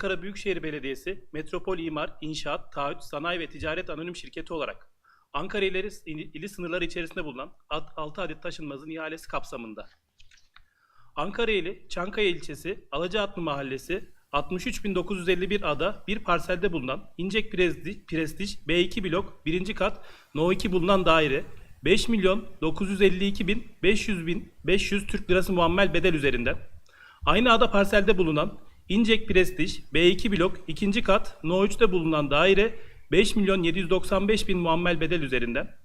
Ankara Büyükşehir Belediyesi Metropol İmar, İnşaat, Taahhüt, Sanayi ve Ticaret Anonim Şirketi olarak Ankara ili, ili sınırları içerisinde bulunan 6 adet taşınmazın ihalesi kapsamında. Ankara ili Çankaya ilçesi Alacaatlı Mahallesi 63.951 ada bir parselde bulunan İncek Prestij, Prestij B2 blok 1. kat No 2 bulunan daire 5 milyon 952 bin 500 bin 500 Türk lirası muammel bedel üzerinden aynı ada parselde bulunan İncek Prestij B2 blok 2. kat No 3'te bulunan daire 5 milyon 795 bin muammel bedel üzerinden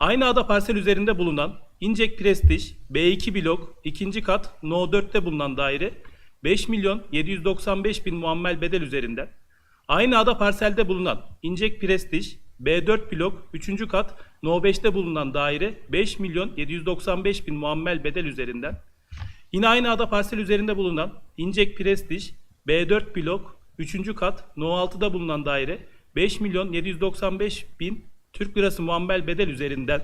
Aynı ada parsel üzerinde bulunan İncek Prestij B2 blok 2. kat No 4'te bulunan daire 5 milyon 795 bin muammel bedel üzerinden aynı ada parselde bulunan İncek Prestij B4 blok 3. kat No 5'te bulunan daire 5 milyon 795 bin muammel bedel üzerinden yine aynı ada parsel üzerinde bulunan İncek Prestij B4 blok 3. kat No 6'da bulunan daire 5 milyon 795 bin Türk lirası muammel bedel üzerinden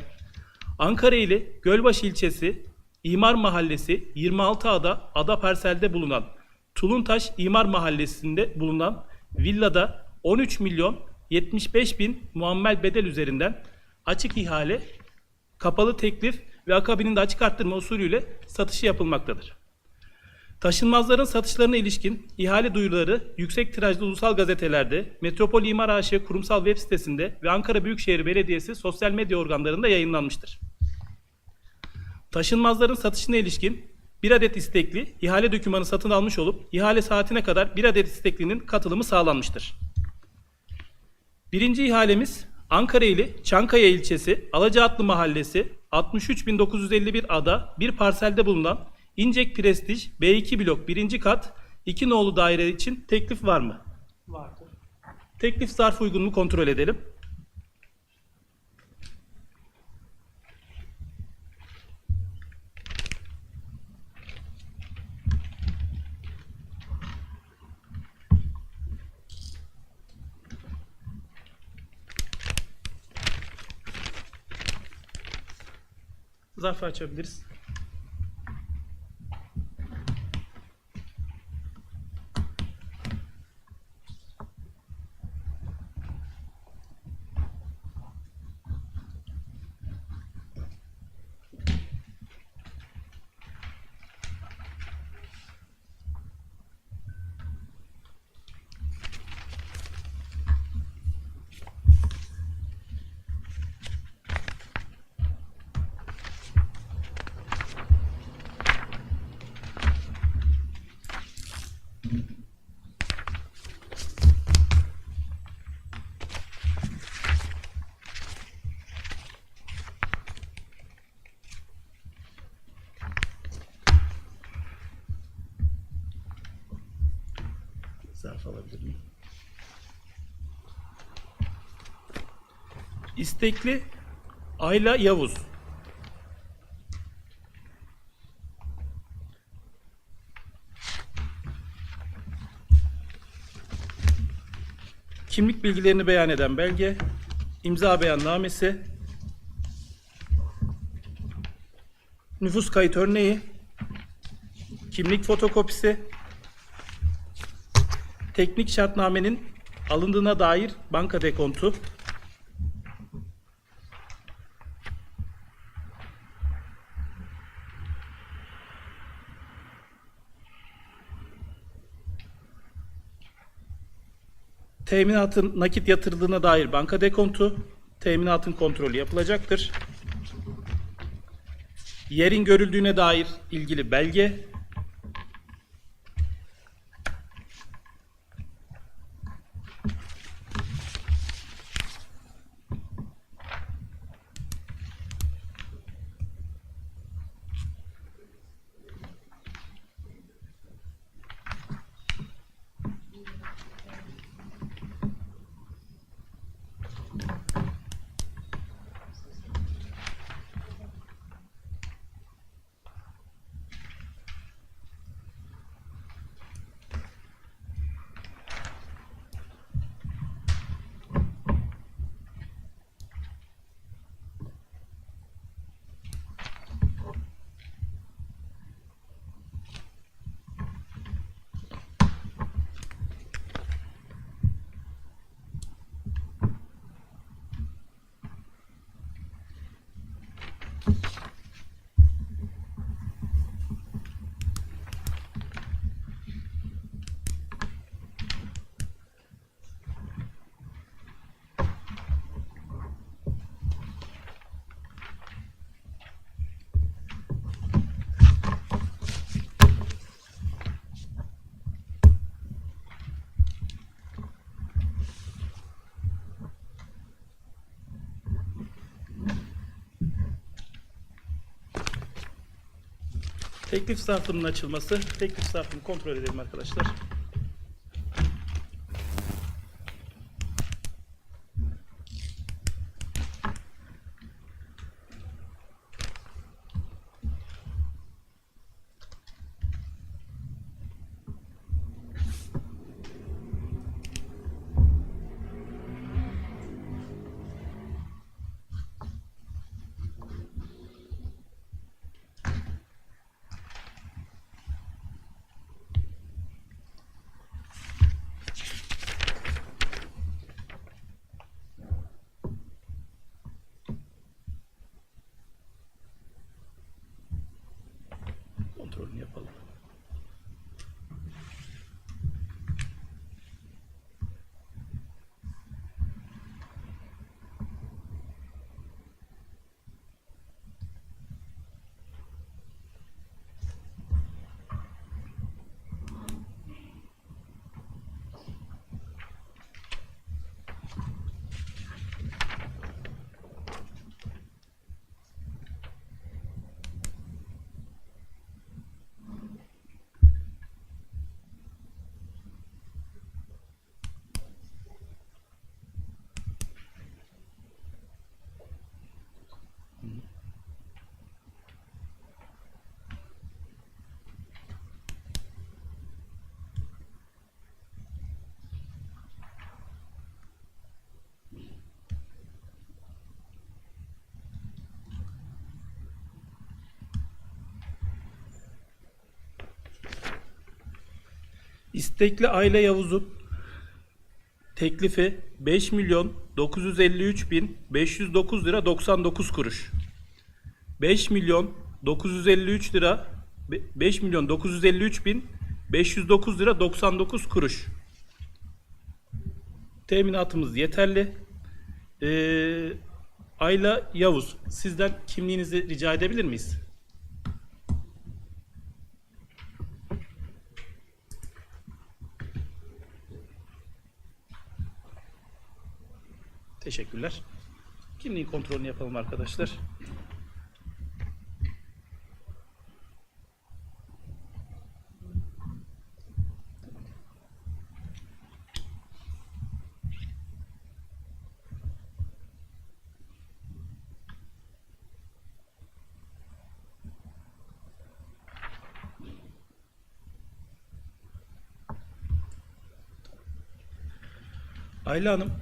Ankara ili Gölbaşı ilçesi İmar Mahallesi 26 ada ada parselde bulunan Tuluntaş İmar Mahallesi'nde bulunan villada 13 milyon 75 bin muammel bedel üzerinden açık ihale, kapalı teklif ve akabininde açık arttırma usulüyle satışı yapılmaktadır. Taşınmazların satışlarına ilişkin ihale duyuruları yüksek tirajlı ulusal gazetelerde, Metropol İmar AŞ kurumsal web sitesinde ve Ankara Büyükşehir Belediyesi sosyal medya organlarında yayınlanmıştır. Taşınmazların satışına ilişkin bir adet istekli ihale dokümanı satın almış olup ihale saatine kadar bir adet isteklinin katılımı sağlanmıştır. Birinci ihalemiz Ankara ili Çankaya ilçesi Alacaatlı Mahallesi 63.951 ada bir parselde bulunan İncek Prestij B2 blok 1. kat 2 nolu daire için teklif var mı? Vardır. Teklif zarfı uygun mu kontrol edelim. Zarfı açabiliriz. İstekli Ayla Yavuz. Kimlik bilgilerini beyan eden belge, imza beyannamesi, nüfus kayıt örneği, kimlik fotokopisi, teknik şartnamenin alındığına dair banka dekontu, teminatın nakit yatırıldığına dair banka dekontu, teminatın kontrolü yapılacaktır. Yerin görüldüğüne dair ilgili belge, Teklif zarfının açılması. Teklif zarfını kontrol edelim arkadaşlar. Kontrolünü yapalım. İstekli Aile Yavuz'un teklifi 5 milyon 953 bin 509 lira 99 kuruş. 5 milyon 953 lira 5 milyon 953 bin 509 lira 99 kuruş. Teminatımız yeterli. Ee, Ayla Yavuz, sizden kimliğinizi rica edebilir miyiz? Teşekkürler. Kimliğin kontrolünü yapalım arkadaşlar. Ayla Hanım,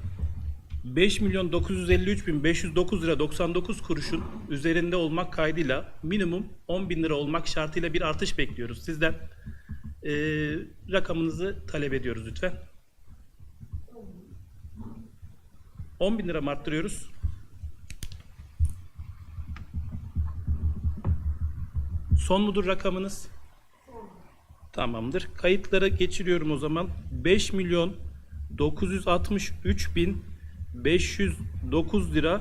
5 milyon 953 bin 509 lira 99 kuruşun üzerinde olmak kaydıyla minimum 10 bin lira olmak şartıyla bir artış bekliyoruz. Sizden eee, rakamınızı talep ediyoruz lütfen. 10 bin lira mı arttırıyoruz? Son mudur rakamınız? Tamamdır. Kayıtlara geçiriyorum o zaman. 5 milyon 963 bin 509 lira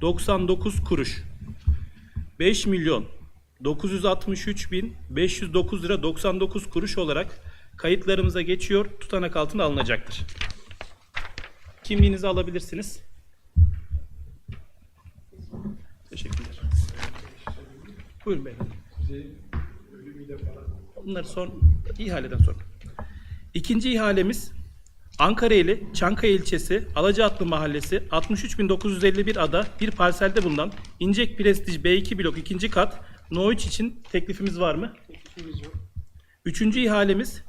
99 kuruş. 5 milyon 963 bin 509 lira 99 kuruş olarak kayıtlarımıza geçiyor. Tutanak altına alınacaktır. Kimliğinizi alabilirsiniz. Teşekkürler. Buyurun beyefendi. Bunları son ihaleden sonra. İkinci ihalemiz Ankara ili Çankaya ilçesi Alacaatlı mahallesi 63951 ada bir parselde bulunan İncek Prestij B2 blok ikinci kat No 3 için teklifimiz var mı? Teklifimiz yok. Üçüncü ihalemiz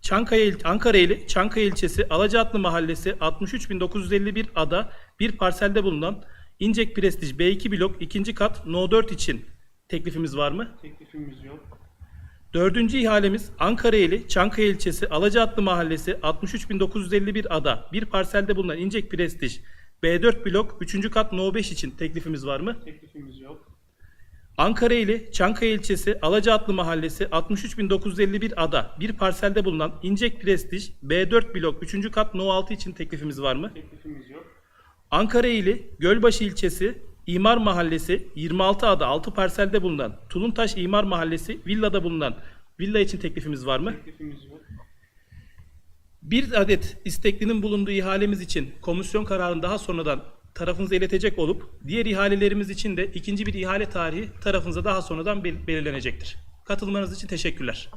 Çankaya il, Ankara ili Çankaya ilçesi Alacaatlı mahallesi 63951 ada bir parselde bulunan İncek Prestij B2 blok ikinci kat No 4 için teklifimiz var mı? Teklifimiz yok. Dördüncü ihalemiz Ankara ili Çankaya ilçesi Alacaatlı mahallesi 63951 ada bir parselde bulunan İncek Prestij B4 blok 3. kat No 5 için teklifimiz var mı? Teklifimiz yok. Ankara ili Çankaya ilçesi Alacaatlı mahallesi 63951 ada bir parselde bulunan İncek Prestij B4 blok 3. kat No 6 için teklifimiz var mı? Teklifimiz yok. Ankara ili Gölbaşı ilçesi İmar Mahallesi 26 ada 6 parselde bulunan Tuluntaş İmar Mahallesi villada bulunan villa için teklifimiz var mı? Teklifimiz yok. Bir adet isteklinin bulunduğu ihalemiz için komisyon kararını daha sonradan tarafınıza iletecek olup diğer ihalelerimiz için de ikinci bir ihale tarihi tarafınıza daha sonradan bel- belirlenecektir. Katılmanız için teşekkürler.